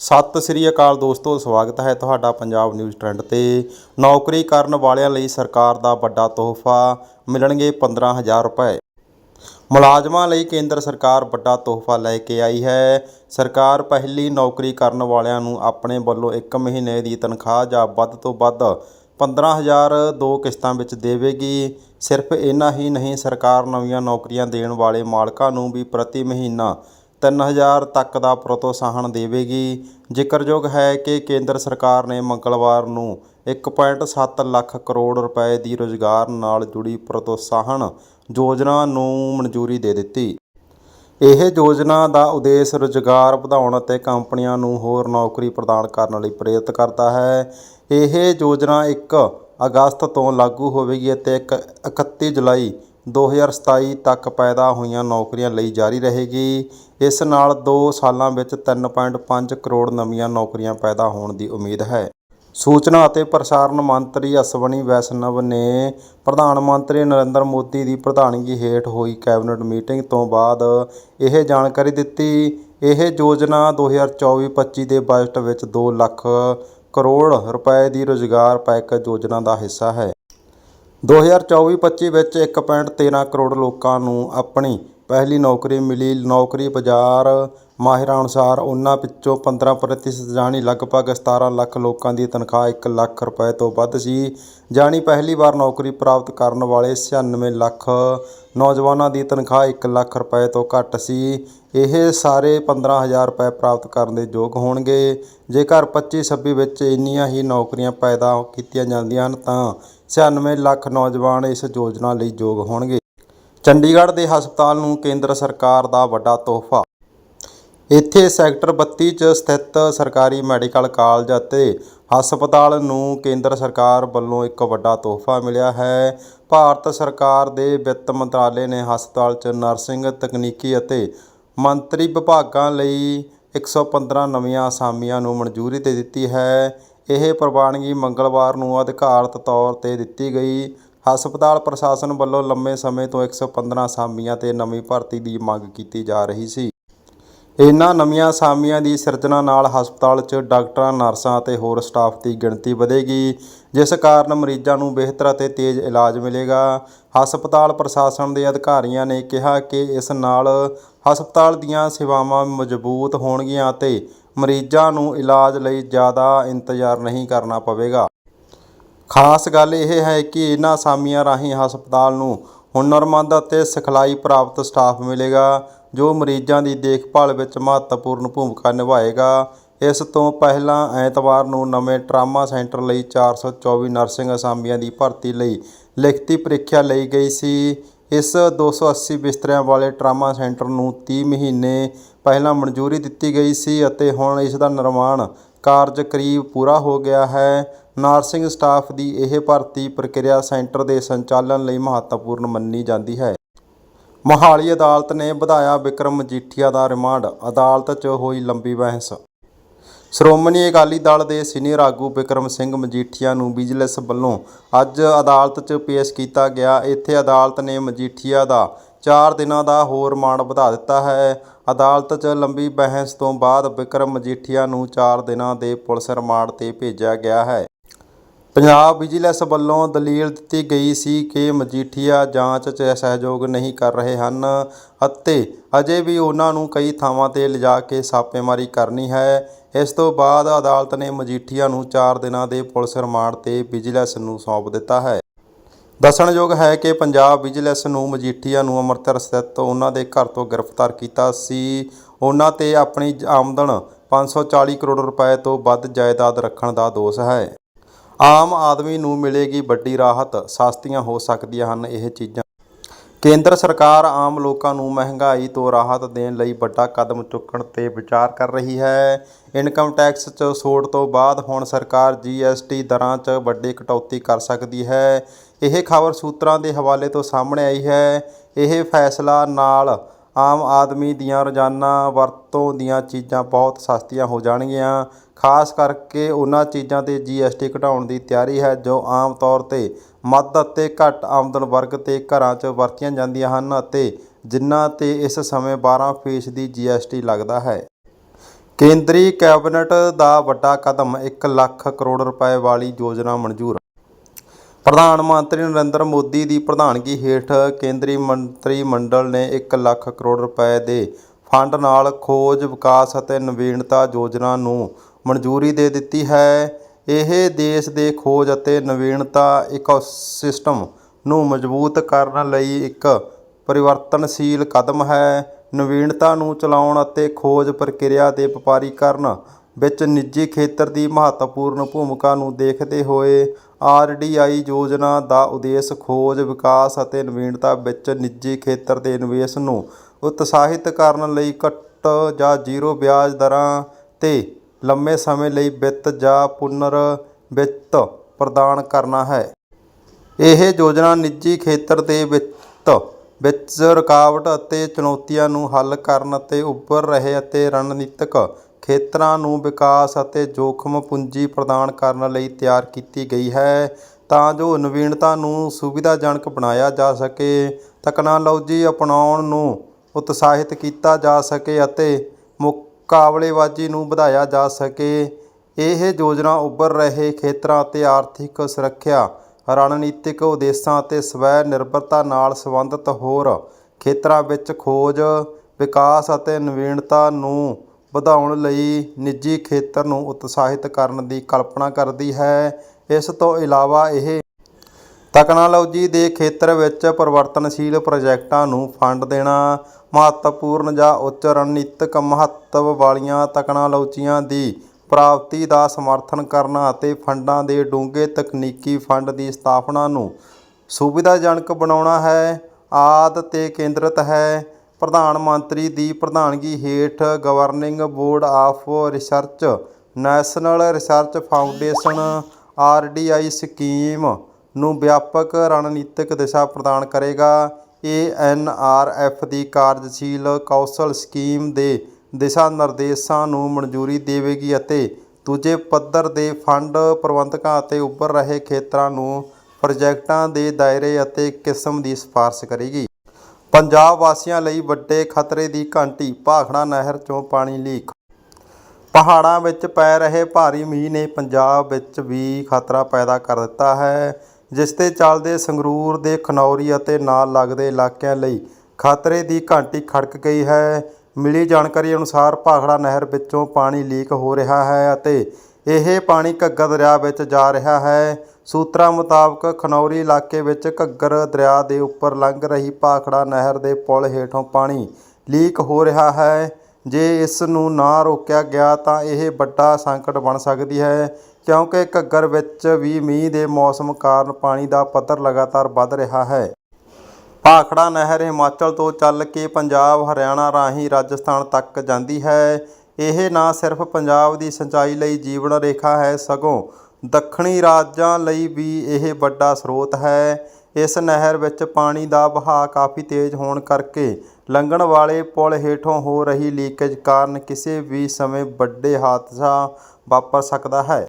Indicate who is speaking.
Speaker 1: ਸਤਿ ਸ੍ਰੀ ਅਕਾਲ ਦੋਸਤੋ, ਸਵਾਗਤ ਹੈ ਤੁਹਾਡਾ ਪੰਜਾਬ ਨਿਊਜ਼ ਟ੍ਰੈਂਡ ਤੇ। ਨੌਕਰੀ ਕਰਨ ਵਾਲਿਆਂ ਲਈ ਸਰਕਾਰ ਦਾ ਵੱਡਾ ਤੋਹਫਾ, ਮਿਲਣਗੇ 15000 ਰੁਪਏ। ਮੁਲਾਜ਼ਮਾਂ ਲਈ ਕੇਂਦਰ ਸਰਕਾਰ ਵੱਡਾ ਤੋਹਫਾ ਲੈ ਕੇ ਆਈ ਹੈ। ਸਰਕਾਰ ਪਹਿਲੀ ਨੌਕਰੀ ਕਰਨ ਵਾਲਿਆਂ ਨੂੰ ਆਪਣੇ ਵੱਲੋਂ 1 ਮਹੀਨੇ ਦੀ ਤਨਖਾਹ ਜਾਂ ਵੱਧ ਤੋਂ ਵੱਧ 15000 ਦੋ ਕਿਸ਼ਤਾਂ ਵਿੱਚ ਦੇਵੇਗੀ। ਸਿਰਫ ਇੰਨਾ ਹੀ ਨਹੀਂ, ਸਰਕਾਰ ਨਵੀਆਂ ਨੌਕਰੀਆਂ ਦੇਣ ਵਾਲੇ ਮਾਲਕਾਂ ਨੂੰ ਵੀ ਪ੍ਰਤੀ ਮਹੀਨਾ 3000 ਤੱਕ ਦਾ ਪ੍ਰੋਤਸਾਹਨ ਦੇਵੇਗੀ। ਜ਼ਿਕਰਯੋਗ ਹੈ ਕਿ ਕੇਂਦਰ ਸਰਕਾਰ ਨੇ ਮੰਗਲਵਾਰ ਨੂੰ 1.7 ਲੱਖ ਕਰੋੜ ਰੁਪਏ ਦੀ ਰੁਜ਼ਗਾਰ ਨਾਲ ਜੁੜੀ ਪ੍ਰੋਤਸਾਹਨ ਯੋਜਨਾ ਨੂੰ ਮਨਜ਼ੂਰੀ ਦੇ ਦਿੱਤੀ। ਇਹ ਯੋਜਨਾ ਦਾ ਉਦੇਸ਼ ਰੁਜ਼ਗਾਰ ਵਧਾਉਣ ਅਤੇ ਕੰਪਨੀਆਂ ਨੂੰ ਹੋਰ ਨੌਕਰੀ ਪ੍ਰਦਾਨ ਕਰਨ ਲਈ ਪ੍ਰੇਰਿਤ ਕਰਦਾ ਹੈ। ਇਹ ਯੋਜਨਾ ਇੱਕ ਅਗਸਤ ਤੋਂ ਲਾਗੂ ਹੋਵੇਗੀ ਅਤੇ ਇਕੱਤੀ ਜੁਲਾਈ 2027 ਤੱਕ ਪੈਦਾ ਹੋਈਆਂ ਨੌਕਰੀਆਂ ਲਈ ਜਾਰੀ ਰਹੇਗੀ। ਇਸ ਨਾਲ 2 ਸਾਲਾਂ ਵਿੱਚ 3.5 ਕਰੋੜ ਨਵੀਆਂ ਨੌਕਰੀਆਂ ਪੈਦਾ ਹੋਣ ਦੀ ਉਮੀਦ ਹੈ। ਸੂਚਨਾ ਅਤੇ ਪ੍ਰਸਾਰਣ ਮੰਤਰੀ ਅਸ਼ਵਨੀ ਵੈਸ਼ਨਵ ਨੇ ਪ੍ਰਧਾਨ ਮੰਤਰੀ ਨਰਿੰਦਰ ਮੋਦੀ ਦੀ ਪ੍ਰਧਾਨਗੀ ਹੇਠ ਹੋਈ ਕੈਬਨਿਟ ਮੀਟਿੰਗ ਤੋਂ ਬਾਅਦ ਇਹ ਜਾਣਕਾਰੀ ਦਿੱਤੀ। ਇਹ ਯੋਜਨਾ 2024-25 ਦੇ ਬਜਟ ਵਿੱਚ 2 ਲੱਖ ਕਰੋੜ ਰੁਪਏ ਦੀ ਰੁਜ਼ਗਾਰ ਪੈਕੇਜ ਯੋਜਨਾ ਦਾ ਹਿੱਸਾ ਹੈ। 2024-25 ਵਿੱਚ 1.13 ਕਰੋੜ ਲੋਕਾਂ ਨੂੰ ਆਪਣੀ ਪਹਿਲੀ ਨੌਕਰੀ ਮਿਲੀ। ਨੌਕਰੀ ਬਾਜ਼ਾਰ ਮਾਹਿਰਾਂ ਅਨੁਸਾਰ ਉਹਨਾਂ ਵਿੱਚੋਂ 15% ਜਾਣੀ ਲਗਭਗ 17 ਲੱਖ ਲੋਕਾਂ ਦੀ ਤਨਖਾਹ 1 ਲੱਖ ਰੁਪਏ ਤੋਂ ਵੱਧ ਸੀ, ਜਾਣੀ ਪਹਿਲੀ ਵਾਰ ਨੌਕਰੀ ਪ੍ਰਾਪਤ ਕਰਨ ਵਾਲੇ 96 ਲੱਖ ਨੌਜਵਾਨਾਂ ਦੀ ਤਨਖਾਹ 1 ਲੱਖ ਰੁਪਏ ਤੋਂ ਘੱਟ ਸੀ। ਇਹ ਸਾਰੇ 15000 ਰੁਪਏ ਪ੍ਰਾਪਤ ਕਰਨ ਦੇ ਯੋਗ ਹੋਣਗੇ। ਜੇਕਰ 25-26 ਵਿੱਚ ਇੰਨੀਆਂ ਹੀ ਨੌਕਰੀਆਂ ਪੈਦਾ ਕੀਤੀਆਂ ਜਾਂਦੀਆਂ ਹਨ, ਤਾਂ 96 ਲੱਖ ਨੌਜਵਾਨ ਇਸ ਯੋਜਨਾ ਲਈ ਯੋਗ ਹੋਣਗੇ। ਚੰਡੀਗੜ੍ਹ ਦੇ ਹਸਪਤਾਲ ਨੂੰ ਕੇਂਦਰ ਸਰਕਾਰ ਦਾ ਵੱਡਾ ਤੋਹਫਾ ਇੱਥੇ ਸੈਕਟਰ 32 'ਚ ਸਥਿਤ ਸਰਕਾਰੀ ਮੈਡੀਕਲ ਕਾਲਜ ਅਤੇ ਹਸਪਤਾਲ ਨੂੰ ਕੇਂਦਰ ਸਰਕਾਰ ਵੱਲੋਂ ਇੱਕ ਵੱਡਾ ਤੋਹਫਾ ਮਿਲਿਆ ਹੈ। ਭਾਰਤ ਸਰਕਾਰ ਦੇ ਵਿੱਤ ਮੰਤਰਾਲੇ ਨੇ ਹਸਪਤਾਲ 'ਚ ਨਰਸਿੰਗ, ਤਕਨੀਕੀ ਅਤੇ ਮੰਤਰੀ ਵਿਭਾਗਾਂ ਲਈ 115 ਨਵੀਆਂ ਅਸਾਮੀਆਂ ਨੂੰ ਮਨਜ਼ੂਰੀ ਦੇ ਦਿੱਤੀ ਹੈ। ਇਹ ਪ੍ਰਵਾਨਗੀ ਮੰਗਲਵਾਰ ਨੂੰ ਅਧਿਕਾਰਤ ਤੌਰ ਤੇ ਦਿੱਤੀ ਗਈ। ਹਸਪਤਾਲ ਪ੍ਰਸ਼ਾਸਨ ਵੱਲੋਂ ਲੰਮੇ ਸਮੇਂ ਤੋਂ 115 ਅਸਾਮੀਆਂ ਤੇ ਨਵੀਂ ਭਰਤੀ ਦੀ ਮੰਗ ਕੀਤੀ ਜਾ ਰਹੀ ਸੀ। ਇਨ੍ਹਾਂ ਨਵੀਆਂ ਅਸਾਮੀਆਂ ਦੀ ਸਿਰਜਣਾ ਨਾਲ ਹਸਪਤਾਲ 'ਚ ਡਾਕਟਰਾਂ, ਨਰਸਾਂ ਅਤੇ ਹੋਰ ਸਟਾਫ ਦੀ ਗਿਣਤੀ ਵਧੇਗੀ, ਜਿਸ ਕਾਰਨ ਮਰੀਜ਼ਾਂ ਨੂੰ ਬਿਹਤਰ ਅਤੇ ਤੇਜ਼ ਇਲਾਜ ਮਿਲੇਗਾ। ਹਸਪਤਾਲ ਪ੍ਰਸ਼ਾਸਨ ਦੇ ਅਧਿਕਾਰੀਆਂ ਨੇ ਕਿਹਾ ਕਿ ਇਸ ਨਾਲ ਹਸਪਤਾਲ ਦੀਆਂ ਸੇਵਾਵਾਂ ਮਜ਼ਬੂਤ ਹੋਣਗੀਆਂ ਅਤੇ ਮਰੀਜ਼ਾਂ ਨੂੰ ਇਲਾਜ ਲਈ ਜ਼ਿਆਦਾ ਇੰਤਜ਼ਾਰ ਨਹੀਂ ਕਰਨਾ ਪਵੇਗਾ। ਖਾਸ ਗੱਲ ਇਹ ਹੈ ਕਿ ਇਹਨਾਂ ਅਸਾਮੀਆਂ ਰਾਹੀਂ ਹਸਪਤਾਲ ਨੂੰ ਹੁਨਰਮੰਦ ਅਤੇ ਸਿਖਲਾਈ ਪ੍ਰਾਪਤ ਸਟਾਫ ਮਿਲੇਗਾ। ਜੋ ਮਰੀਜ਼ਾਂ ਦੀ ਦੇਖਭਾਲ ਵਿੱਚ ਮਹੱਤਵਪੂਰਨ ਭੂਮਿਕਾ ਨਿਭਾਏਗਾ। ਇਸ ਤੋਂ ਪਹਿਲਾਂ ਐਤਵਾਰ ਨੂੰ ਨਵੇਂ ਟਰਾਮਾ ਸੈਂਟਰ ਲਈ 424 ਨਰਸਿੰਗ ਅਸਾਮੀਆਂ ਦੀ ਭਰਤੀ ਲਈ ਲਿਖਤੀ ਪ੍ਰੀਖਿਆ ਲਈ ਗਈ ਸੀ। ਇਸ 280 ਬਿਸਤਰਿਆਂ ਵਾਲੇ ਟਰਾਮਾ ਸੈਂਟਰ ਨੂੰ 30 ਮਹੀਨੇ ਪਹਿਲਾਂ ਮਨਜ਼ੂਰੀ ਦਿੱਤੀ ਗਈ ਸੀ ਅਤੇ ਹੁਣ ਇਸ ਦਾ ਨਿਰਮਾਣ ਕਾਰਜ ਕਰੀਬ ਪੂਰਾ ਹੋ ਗਿਆ ਹੈ। ਨਰਸਿੰਗ ਸਟਾਫ ਦੀ ਇਹ ਭਰਤੀ ਪ੍ਰਕਿਰਿਆ ਸੈਂਟਰ ਦੇ ਸੰਚਾਲਨ ਲਈ ਮਹੱਤਵਪੂਰਨ ਮੰਨੀ ਜਾਂਦੀ ਹੈ। ਮੋਹਾਲੀ ਅਦਾਲਤ ਨੇ ਵਧਾਇਆ ਵਿਕਰਮ ਮਜੀਠੀਆ ਦਾ ਰਿਮਾਂਡ, ਅਦਾਲਤ 'ਚ ਹੋਈ ਲੰਬੀ ਬਹਿਸ। ਸ਼੍ਰੋਮਣੀ ਅਕਾਲੀ ਦਲ ਦੇ ਸੀਨੀਅਰ ਆਗੂ ਵਿਕਰਮ ਸਿੰਘ ਮਜੀਠੀਆ ਨੂੰ ਵਿਜੀਲੈਂਸ ਵੱਲੋਂ ਅੱਜ ਅਦਾਲਤ 'ਚ ਪੇਸ਼ ਕੀਤਾ ਗਿਆ। ਇੱਥੇ ਅਦਾਲਤ ਨੇ ਮਜੀਠੀਆ ਦਾ 4 ਦਿਨਾਂ ਦਾ ਹੋਰ ਰਿਮਾਂਡ ਵਧਾ ਦਿੱਤਾ ਹੈ। ਅਦਾਲਤ 'ਚ ਲੰਬੀ ਬਹਿਸ ਤੋਂ ਬਾਅਦ ਵਿਕਰਮ ਮਜੀਠੀਆ ਨੂੰ 4 ਦਿਨਾਂ ਦੇ ਪੁਲਿਸ ਰਿਮਾਂਡ ਤੇ ਭੇਜਿਆ ਗਿਆ ਹੈ। ਪੰਜਾਬ ਵਿਜੀਲੈਂਸ ਵੱਲੋਂ ਦਲੀਲ ਦਿੱਤੀ ਗਈ ਸੀ ਕਿ ਮਜੀਠੀਆ ਜਾਂਚ 'ਚ ਸਹਿਯੋਗ ਨਹੀਂ ਕਰ ਰਹੇ ਹਨ ਅਤੇ ਅਜੇ ਵੀ ਉਹਨਾਂ ਨੂੰ ਕਈ ਥਾਵਾਂ ਤੇ ਲਿਜਾ ਕੇ ਛਾਪੇਮਾਰੀ ਕਰਨੀ ਹੈ। ਇਸ ਤੋਂ ਬਾਅਦ ਅਦਾਲਤ ਨੇ ਮਜੀਠੀਆ ਨੂੰ 4 ਦਿਨਾਂ ਦੇ ਪੁਲਿਸ ਰਿਮਾਂਡ ਤੇ ਵਿਜੀਲੈਂਸ ਨੂੰ ਸੌਂਪ ਦਿੱਤਾ ਹੈ। ਦੱਸਣਯੋਗ ਹੈ ਕਿ ਪੰਜਾਬ ਵਿਜੀਲੈਂਸ ਨੂੰ ਮਜੀਠੀਆ ਨੂੰ ਅੰਮ੍ਰਿਤਸਰ ਸਥਿਤ ਉਹਨਾਂ ਦੇ ਘਰ ਤੋਂ ਗ੍ਰਿਫਤਾਰ ਕੀਤਾ ਸੀ। ਉਹਨਾਂ ਤੇ ਆਪਣੀ ਆਮਦਨ 540 ਕਰੋੜ ਰੁਪਏ ਤੋਂ ਵੱਧ ਜਾਇਦਾਦ ਰੱਖਣ ਦਾ ਦੋਸ਼ ਹੈ। ਆਮ ਆਦਮੀ ਨੂੰ ਮਿਲੇਗੀ ਵੱਡੀ ਰਾਹਤ, ਸਸਤੀਆਂ ਹੋ ਸਕਦੀਆਂ ਹਨ ਇਹ ਚੀਜ਼ਾਂ। ਕੇਂਦਰ ਸਰਕਾਰ ਆਮ ਲੋਕਾਂ ਨੂੰ ਮਹਿੰਗਾਈ ਤੋਂ ਰਾਹਤ ਦੇਣ ਲਈ ਵੱਡਾ ਕਦਮ ਚੁੱਕਣ ਤੇ ਵਿਚਾਰ ਕਰ ਰਹੀ ਹੈ। ਇਨਕਮ ਟੈਕਸ 'ਚ ਛੋਟ ਤੋਂ ਬਾਅਦ ਹੁਣ ਸਰਕਾਰ ਜੀਐਸਟੀ ਦਰਾਂ 'ਚ ਵੱਡੀ ਕਟੌਤੀ ਕਰ ਸਕਦੀ ਹੈ। ਇਹ ਖਬਰ ਸੂਤਰਾਂ ਦੇ ਹਵਾਲੇ ਤੋਂ ਸਾਹਮਣੇ ਆਈ ਹੈ। ਇਹ ਫੈਸਲਾ ਨਾਲ ਆਮ ਆਦਮੀ ਦੀਆਂ ਰੋਜ਼ਾਨਾ ਵਰਤੋਂ ਦੀਆਂ ਚੀਜ਼ਾਂ ਬਹੁਤ ਸਸਤੀਆਂ ਹੋ ਜਾਣਗੀਆਂ। ਖਾਸ ਕਰਕੇ ਉਹਨਾਂ ਚੀਜ਼ਾਂ ਤੇ ਜੀਐਸਟੀ ਘਟਾਉਣ ਦੀ ਤਿਆਰੀ ਹੈ, ਜੋ ਆਮ ਤੌਰ ਤੇ ਮੱਧ ਅਤੇ ਘੱਟ ਆਮਦਨ ਵਰਗ ਤੇ ਘਰਾਂ 'ਚ ਵਰਤੀਆਂ ਜਾਂਦੀਆਂ ਹਨ ਅਤੇ ਜਿਨ੍ਹਾਂ ਤੇ ਇਸ ਸਮੇਂ 12% ਦੀ ਜੀਐਸਟੀ ਲੱਗਦਾ ਹੈ। ਕੇਂਦਰੀ ਕੈਬਨਿਟ ਦਾ ਵੱਡਾ ਕਦਮ ਇੱਕ ਲੱਖ ਕਰੋੜ ਰੁਪਏ ਵਾਲੀ ਯੋਜਨਾ ਮਨਜ਼ੂਰ। ਪ੍ਰਧਾਨ ਮੰਤਰੀ ਨਰਿੰਦਰ ਮੋਦੀ ਦੀ ਪ੍ਰਧਾਨਗੀ ਹੇਠ ਕੇਂਦਰੀ ਮੰਤਰੀ ਮੰਡਲ ਨੇ ਇੱਕ ਲੱਖ ਕਰੋੜ ਰੁਪਏ ਦੇ ਫੰਡ ਨਾਲ ਖੋਜ, ਵਿਕਾਸ ਅਤੇ ਨਵੀਨਤਾ ਯੋਜਨਾ ਨੂੰ ਮਨਜ਼ੂਰੀ ਦੇ ਦਿੱਤੀ ਹੈ। ਇਹ ਦੇਸ਼ ਦੇ ਖੋਜ ਅਤੇ ਨਵੀਨਤਾ ਇਕੋਸਿਸਟਮ ਨੂੰ ਮਜ਼ਬੂਤ ਕਰਨ ਲਈ ਇੱਕ ਪਰਿਵਰਤਨਸ਼ੀਲ ਕਦਮ ਹੈ। ਨਵੀਨਤਾ ਨੂੰ ਚਲਾਉਣ ਅਤੇ ਖੋਜ ਪ੍ਰਕਿਰਿਆ ਦੇ ਵਪਾਰੀਕਰਨ ਵਿੱਚ ਨਿੱਜੀ ਖੇਤਰ ਦੀ ਮਹੱਤਵਪੂਰਨ ਭੂਮਿਕਾ ਨੂੰ ਦੇਖਦੇ ਹੋਏ ਆਰਡੀਆਈ ਯੋਜਨਾ ਦਾ ਉਦੇਸ਼ ਖੋਜ, ਵਿਕਾਸ ਅਤੇ ਨਵੀਨਤਾ ਵਿੱਚ ਨਿੱਜੀ ਖੇਤਰ ਦੇ ਨਿਵੇਸ਼ ਨੂੰ ਉਤਸ਼ਾਹਿਤ ਕਰਨ ਲਈ ਘੱਟ ਜਾਂ ਜ਼ੀਰੋ ਵਿਆਜ ਦਰਾਂ ਤੇ ਲੰਮੇ ਸਮੇਂ ਲਈ ਵਿੱਤ ਜਾਂ ਪੁਨਰ ਵਿੱਤ ਪ੍ਰਦਾਨ ਕਰਨਾ ਹੈ। ਇਹ ਯੋਜਨਾ ਨਿੱਜੀ ਖੇਤਰ ਦੇ ਵਿੱਤ ਵਿੱਚ ਰੁਕਾਵਟ ਅਤੇ ਚੁਣੌਤੀਆਂ ਨੂੰ ਹੱਲ ਕਰਨ ਅਤੇ ਉੱਭਰ ਰਹੇ ਅਤੇ ਰਣਨੀਤਕ ਖੇਤਰਾਂ ਨੂੰ ਵਿਕਾਸ ਅਤੇ ਜੋਖਮ ਪੂੰਜੀ ਪ੍ਰਦਾਨ ਕਰਨ ਲਈ ਤਿਆਰ ਕੀਤੀ ਗਈ ਹੈ ਤਾਂ ਜੋ ਨਵੀਨਤਾ ਨੂੰ ਸੁਵਿਧਾਜਨਕ ਬਣਾਇਆ ਜਾ ਸਕੇ, ਤਕਨਾਲੋਜੀ ਅਪਣਾਉਣ ਨੂੰ ਉਤਸ਼ਾਹਿਤ ਕੀਤਾ ਜਾ ਸਕੇ ਅਤੇ ਕਾਬਲੇਬਾਜ਼ੀ ਨੂੰ ਵਧਾਇਆ ਜਾ ਸਕੇ। ਇਹ ਯੋਜਨਾ ਉੱਭਰ ਰਹੇ ਖੇਤਰਾਂ ਅਤੇ ਆਰਥਿਕ ਸੁਰੱਖਿਆ, ਰਣਨੀਤਿਕ ਉਦੇਸ਼ਾਂ ਅਤੇ ਸਵੈ ਨਿਰਭਰਤਾ ਨਾਲ ਸੰਬੰਧਿਤ ਹੋਰ ਖੇਤਰਾਂ ਵਿੱਚ ਖੋਜ, ਵਿਕਾਸ ਅਤੇ ਨਵੀਨਤਾ ਨੂੰ ਵਧਾਉਣ ਲਈ ਨਿੱਜੀ ਖੇਤਰ ਨੂੰ ਉਤਸ਼ਾਹਿਤ ਕਰਨ ਦੀ ਕਲਪਨਾ ਕਰਦੀ ਹੈ। ਇਸ ਤੋਂ ਇਲਾਵਾ ਇਹ ਤਕਨਾਲੋਜੀ ਦੇ ਖੇਤਰ ਵਿੱਚ ਪਰਿਵਰਤਨਸ਼ੀਲ ਪ੍ਰੋਜੈਕਟਾਂ ਨੂੰ ਫੰਡ ਦੇਣਾ ਮਹੱਤਵਪੂਰਨ ਜਾਂ ਉੱਚ ਰਣਨੀਤਕ ਮਹੱਤਵ ਵਾਲੀਆਂ ਤਕਨਾਲੋਜੀਆਂ ਦੀ ਪ੍ਰਾਪਤੀ ਦਾ ਸਮਰਥਨ ਕਰਨਾ ਅਤੇ ਫੰਡਾਂ ਦੇ ਡੂੰਘੇ ਤਕਨੀਕੀ ਫੰਡ ਦੀ ਸਥਾਪਨਾ ਨੂੰ ਸੁਵਿਧਾਜਨਕ ਬਣਾਉਣਾ ਹੈ, ਆਦਿ ਤੇ ਕੇਂਦਰਿਤ ਹੈ। ਪ੍ਰਧਾਨ ਮੰਤਰੀ ਦੀ ਪ੍ਰਧਾਨਗੀ ਹੇਠ governing board of research, national research foundation RDI scheme ਨੂੰ ਵਿਆਪਕ ਰਣਨੀਤਿਕ ਦਿਸ਼ਾ ਪ੍ਰਦਾਨ ਕਰੇਗਾ। ਇਹ ਐੱਨ ਆਰ ਐੱਫ ਦੀ ਕਾਰਜਸ਼ੀਲ ਕੌਸ਼ਲ ਸਕੀਮ ਦੇ ਦਿਸ਼ਾ ਨਿਰਦੇਸ਼ਾਂ ਨੂੰ ਮਨਜ਼ੂਰੀ ਦੇਵੇਗੀ ਅਤੇ ਦੂਜੇ ਪੱਧਰ ਦੇ ਫੰਡ ਪ੍ਰਬੰਧਕਾਂ ਅਤੇ ਉੱਭਰ ਰਹੇ ਖੇਤਰਾਂ ਨੂੰ ਪ੍ਰੋਜੈਕਟਾਂ ਦੇ ਦਾਇਰੇ ਅਤੇ ਕਿਸਮ ਦੀ ਸਿਫਾਰਸ਼ ਕਰੇਗੀ। ਪੰਜਾਬ ਵਾਸੀਆਂ ਲਈ ਵੱਡੇ ਖਤਰੇ ਦੀ ਘੰਟੀ, ਭਾਖੜਾ ਨਹਿਰ ਚੋਂ ਪਾਣੀ ਲੀਕ। ਪਹਾੜਾਂ ਵਿੱਚ ਪੈ ਰਹੇ ਭਾਰੀ ਮੀਂਹ ਨੇ ਪੰਜਾਬ ਵਿੱਚ ਵੀ ਖਤਰਾ ਪੈਦਾ ਕਰ ਦਿੱਤਾ ਹੈ। ਜਿਸ ਦੇ ਚੱਲਦੇ ਸੰਗਰੂਰ ਦੇ ਖਨੌਰੀ ਅਤੇ ਨਾਲ ਲੱਗਦੇ ਇਲਾਕਿਆਂ ਲਈ ਖਤਰੇ ਦੀ ਘੰਟੀ ਖੜਕ ਗਈ ਹੈ। ਮਿਲੀ ਜਾਣਕਾਰੀ ਅਨੁਸਾਰ ਭਾਖੜਾ ਨਹਿਰ ਵਿੱਚੋਂ ਪਾਣੀ ਲੀਕ ਹੋ ਰਿਹਾ ਹੈ ਅਤੇ ਇਹ ਪਾਣੀ ਘੱਗਰ ਦਰਿਆ ਵਿੱਚ ਜਾ ਰਿਹਾ ਹੈ। ਸੂਤਰਾਂ ਮੁਤਾਬਕ ਖਨੌਰੀ ਇਲਾਕੇ ਵਿੱਚ ਘੱਗਰ ਦਰਿਆ ਦੇ ਉੱਪਰ ਲੰਘ ਰਹੀ ਭਾਖੜਾ ਨਹਿਰ ਦੇ ਪੁਲ ਹੇਠੋਂ ਪਾਣੀ ਲੀਕ ਹੋ ਰਿਹਾ ਹੈ। ਜੇ ਇਸ ਨੂੰ ਨਾ ਰੋਕਿਆ ਗਿਆ ਤਾਂ ਇਹ ਵੱਡਾ ਸੰਕਟ ਬਣ ਸਕਦੀ ਹੈ, ਕਿਉਂਕਿ ਘੱਗਰ ਵਿੱਚ ਵੀ ਮੀਂਹ ਦੇ ਮੌਸਮ ਕਾਰਨ ਪਾਣੀ ਦਾ ਪੱਧਰ ਲਗਾਤਾਰ ਵੱਧ ਰਿਹਾ ਹੈ। ਭਾਖੜਾ ਨਹਿਰ ਹਿਮਾਚਲ ਤੋਂ ਚੱਲ ਕੇ ਪੰਜਾਬ, ਹਰਿਆਣਾ ਰਾਹੀਂ ਰਾਜਸਥਾਨ ਤੱਕ ਜਾਂਦੀ ਹੈ। ਇਹ ਨਾ ਸਿਰਫ ਪੰਜਾਬ ਦੀ ਸਿੰਚਾਈ ਲਈ ਜੀਵਨ ਰੇਖਾ ਹੈ, ਸਗੋਂ ਦੱਖਣੀ ਰਾਜਾਂ ਲਈ ਵੀ ਇਹ ਵੱਡਾ ਸਰੋਤ ਹੈ। ਇਸ ਨਹਿਰ ਵਿੱਚ ਪਾਣੀ ਦਾ ਵਹਾਅ ਕਾਫੀ ਤੇਜ਼ ਹੋਣ ਕਰਕੇ ਲੰਘਣ ਵਾਲੇ ਪੁਲ ਹੇਠੋਂ ਹੋ ਰਹੀ ਲੀਕੇਜ ਕਾਰਨ ਕਿਸੇ ਵੀ ਸਮੇਂ ਵੱਡੇ ਹਾਦਸਾ ਵਾਪਰ ਸਕਦਾ ਹੈ।